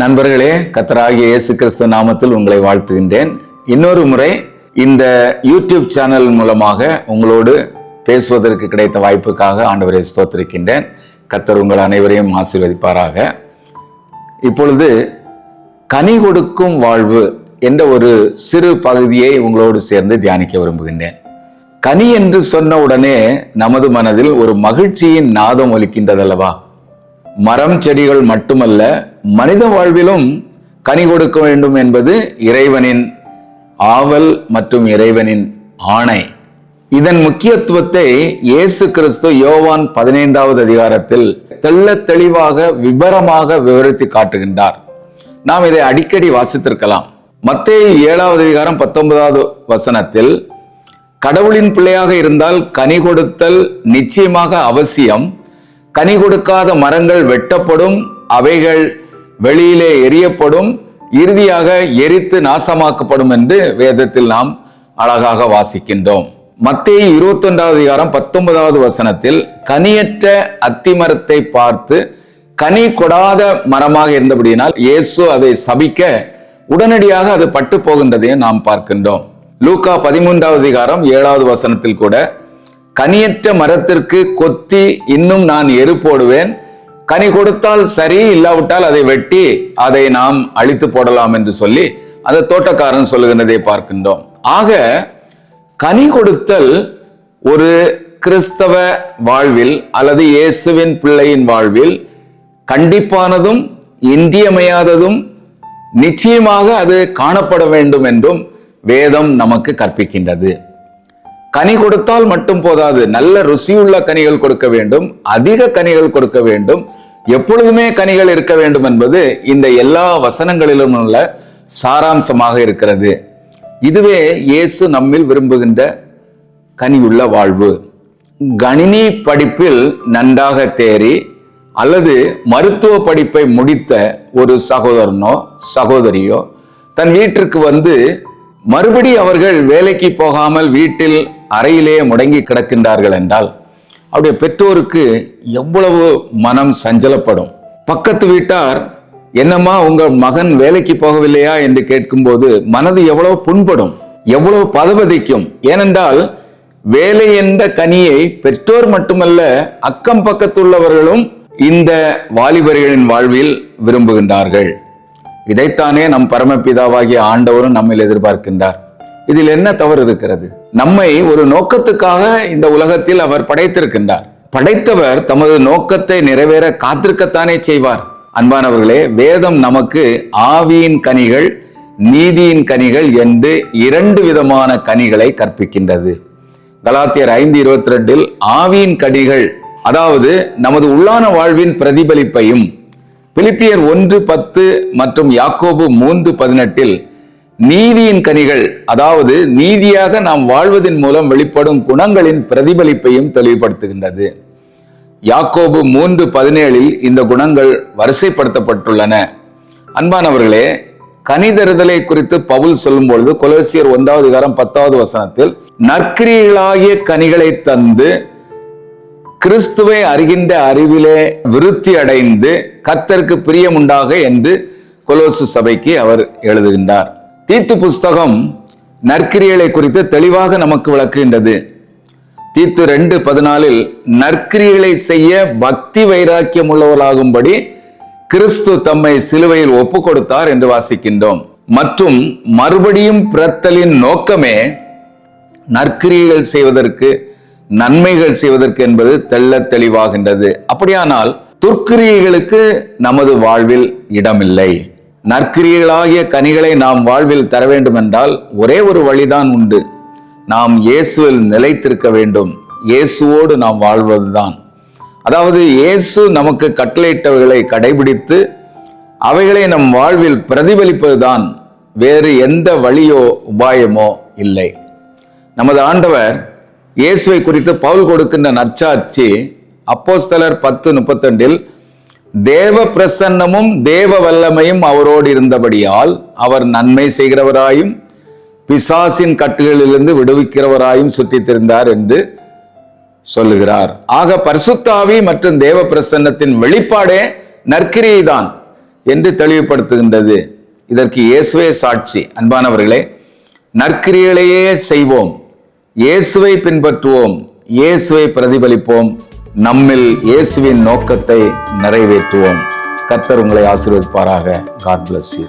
நண்பர்களே கத்தராகிய இயேசு கிறிஸ்து நாமத்தில் உங்களை வாழ்த்துகின்றேன். இன்னொரு முறை இந்த யூடியூப் சேனல் மூலமாக உங்களோடு பேசுவதற்கு கிடைத்த வாய்ப்புக்காக ஆண்டவரை ஸ்தோத்திருக்கின்றேன். கத்தர் உங்கள் அனைவரையும் ஆசீர்வதிப்பாராக. இப்பொழுது கனி கொடுக்கும் வாழ்வு என்ற ஒரு சிறு பகுதியை உங்களோடு சேர்ந்து தியானிக்க விரும்புகின்றேன். கனி என்று சொன்ன உடனே நமது மனதில் ஒரு மகிழ்ச்சியின் நாதம் ஒலிக்கின்றதல்லவா? மரம் செடிகள் மட்டுமல்ல மனித வாழ்விலும் கனி கொடுக்க வேண்டும் என்பது இறைவனின் ஆவல் மற்றும் இறைவனின் ஆணை. இதன் முக்கியத்துவத்தை இயேசு கிறிஸ்து யோவான் பதினைந்தாவது அதிகாரத்தில் தெள்ள தெளிவாக விபரமாக விவரித்து காட்டுகின்றார். நாம் இதை அடிக்கடி வாசித்திருக்கலாம். மத்திய ஏழாவது அதிகாரம் பத்தொன்பதாவது வசனத்தில் கடவுளின் பிள்ளையாக இருந்தால் கனி கொடுத்தல் நிச்சயமாக அவசியம். கனி கொடுக்காத மரங்கள் வெட்டப்படும் அவைகள் வெளியிலே எரியப்படும் இறுதியாக எரித்து நாசமாக்கப்படும் என்று வேதத்தில் நாம் அழகாக வாசிக்கின்றோம். மத்திய இருபத்தி ஒன்றாவது அதிகாரம் பத்தொன்பதாவது வசனத்தில் கனியற்ற அத்திமரத்தை பார்த்து கனி கொடாத மரமாக இருந்தபடியினால் இயேசு அதை சபிக்க உடனடியாக அது பட்டு போகின்றதையும் நாம் பார்க்கின்றோம். லூக்கா பதிமூன்றாவது அதிகாரம் ஏழாவது வசனத்தில் கூட கனியற்ற மரத்திற்கு கொத்தி இன்னும் நான் எரு போடுவேன் கனி கொடுத்தால் சரி இல்லாவிட்டால் அதை வெட்டி அதை நாம் அழித்து போடலாம் என்று சொல்லி அந்த தோட்டக்காரன் சொல்லுகின்றதை பார்க்கின்றோம். ஆக கனி கொடுத்தல் ஒரு கிறிஸ்தவ வாழ்வில் அல்லது இயேசுவின் பிள்ளையின் வாழ்வில் கண்டிப்பானதும் இன்றியமையாததும் நிச்சயமாக அது காணப்பட வேண்டும் என்றும் வேதம் நமக்கு கற்பிக்கின்றது. கனி கொடுத்தால் மட்டும் போதாது. நல்ல ருசியுள்ள கனிகள் கொடுக்க வேண்டும். அதிக கனிகள் கொடுக்க வேண்டும். எப்பொழுதுமே கனிகள் இருக்க வேண்டும் என்பது இந்த எல்லா வசனங்களிலும் உள்ள சாராம்சமாக இருக்கிறது. இதுவே இயேசு நம்மில் விரும்புகின்ற கனியுள்ள வாழ்வு. கணினி படிப்பில் நன்றாக தேறி அல்லது மருத்துவ படிப்பை முடித்த ஒரு சகோதரனோ சகோதரியோ தன் வீட்டிற்கு வந்து மறுபடி அவர்கள் வேலைக்கு போகாமல் வீட்டில் அறையிலேயே முடங்கி கிடக்கின்றார்கள் என்றால் அவருடைய பெற்றோருக்கு எவ்வளவு மனம் சஞ்சலப்படும். பக்கத்து வீட்டார் என்னம்மா உங்க மகன் வேலைக்கு போகவில்லையா? என்று கேட்கும்போது மனது எவ்வளவு புண்படும் எவ்வளவு பதவதிக்கும். ஏனென்றால் வேலை என்ற கனியை பெற்றோர் மட்டுமல்ல அக்கம் பக்கத்துள்ளவர்களும் இந்த வாலிபர்களின் வாழ்வில் விரும்புகின்றார்கள். இதைத்தானே நம் பரமபிதாவாகிய ஆண்டவரும் நம்மில் எதிர்பார்க்கின்றார். இதில் என்ன தவறு இருக்கிறது? நம்மை ஒரு நோக்கத்துக்காக இந்த உலகத்தில் அவர் படைத்திருக்கின்றார். படைத்தவர் தமது நோக்கத்தை நிறைவேற காத்திருக்கத்தானே செய்வார். அன்பானவர்களே வேதம் நமக்கு ஆவியின் கனிகள் நீதியின் கனிகள் என்று இரண்டு விதமான கனிகளை கற்பிக்கின்றது. கலாத்தியர் ஐந்து இருபத்தி ரெண்டில் ஆவியின் கனிகள் அதாவது நமது உள்ளான வாழ்வின் பிரதிபலிப்பையும் பிலிப்பியர் ஒன்று பத்து மற்றும் யாக்கோபு மூன்று பதினெட்டில் நீதியின் கனிகள் அதாவது நீதியாக நாம் வாழ்வதன் மூலம் வெளிப்படும் குணங்களின் பிரதிபலிப்பையும் தெளிவுபடுத்துகின்றது. யாக்கோபு மூன்று பதினேழில் இந்த குணங்கள் வரிசைப்படுத்தப்பட்டுள்ளன. அன்பானவர்களே கனிதறுதலை குறித்து பவுல் சொல்லும் பொழுது கொலோசியர் ஒன்றாவது காரம் பத்தாவது வசனத்தில் நற்கிரிகளாகிய கனிகளை தந்து கிறிஸ்துவை அறிகின்ற அறிவிலே விருத்தி அடைந்து கத்தருக்கு பிரியமுண்டாக என்று கொலோசு சபைக்கு அவர் எழுதுகின்றார். தீத்து புஸ்தகம் நற்கிரியலை குறித்து தெளிவாக நமக்கு விளக்குகின்றது. தீத்து ரெண்டு பதினாலில் நற்கிரிகளை செய்ய பக்தி வைராக்கியம் உள்ளவர்களாகும்படி கிறிஸ்து தம்மை சிலுவையில் ஒப்பு கொடுத்தார் என்று வாசிக்கின்றோம். மற்றும் மறுபடியும் பிறத்தலின் நோக்கமே நற்கிரியைகள் செய்வதற்கு நன்மைகள் செய்வதற்கு என்பது தெள்ள தெளிவாகின்றது. அப்படியானால் துர்க்கிரியைகளுக்கு நமது வாழ்வில் இடமில்லை. நற்கிரியர்களாகிய கனிகளை நாம் வாழ்வில் தர வேண்டும் என்றால் ஒரே ஒரு வழிதான் உண்டு. நாம் இயேசுவில் நிலைத்திருக்க வேண்டும். இயேசுவோடு நாம் வாழ்வதுதான். அதாவது இயேசு நமக்கு கட்டளையிட்டவைகளை கடைபிடித்து அவைகளை நம் வாழ்வில் பிரதிபலிப்பதுதான். வேறு எந்த வழியோ உபாயமோ இல்லை. நமது ஆண்டவர் இயேசுவை குறித்து பவுல் கொடுக்கின்ற நற்சாட்சி அப்போஸ்தலர் பத்து முப்பத்தெண்டில் தேவ பிரசன்னமும் தேவ வல்லமையும் அவரோடு இருந்தபடியால் அவர் நன்மை செய்கிறவராயும் பிசாசின் கட்டுகளிலிருந்து விடுவிக்கிறவராயும் சுற்றித் திரிந்தார் என்று சொல்லுகிறார். ஆக பரிசுத்தாவி மற்றும் தேவ பிரசன்னத்தின் வெளிப்பாடே நற்கிரியை தான் என்று தெளிவுபடுத்துகின்றது. இதற்கு இயேசுவே சாட்சி. அன்பானவர்களே நற்கிரிகளையே செய்வோம். இயேசுவை பின்பற்றுவோம். இயேசுவை பிரதிபலிப்போம். நம்மில் இயேசுவின் நோக்கத்தை நிறைவேற்றுவோம். கத்தர் உங்களை ஆசீர்வதிப்பாராக. God bless you